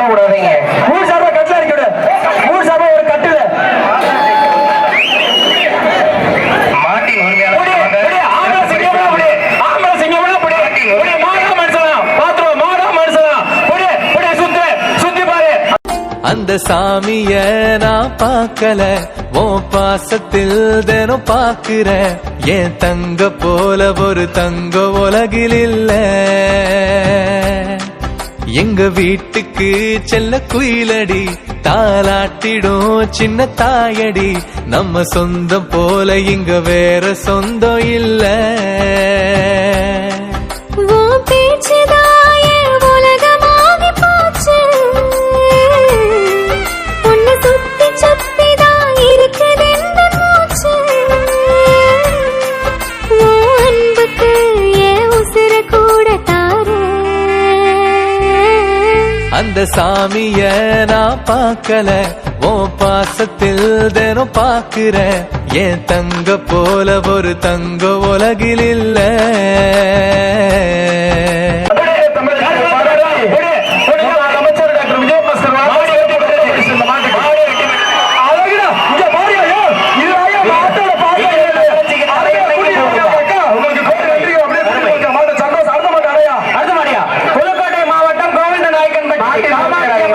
போட கூடாதீங்க மூணு சார்பா கட்டில இறக்கி மூணு சார்பா ஒரு கட்டில. அந்த சாமிய நான் பார்க்கல. ஓ பாசத்தில் தினம் பாக்குற என் தங்க போல ஒரு தங்க உலகில் இல்லை. எங்க வீட்டுக்கு செல்ல குயிலடி தாலாட்டிடும் சின்ன தாயடி. நம்ம சொந்தம் போல இங்க வேற சொந்தம் இல்லை. அந்த சாமிய நான் பார்க்கல. ஓ பாசத்தில் தினம் பாக்குற என் தங்க போல ஒரு தங்க உலகில் இல்லை.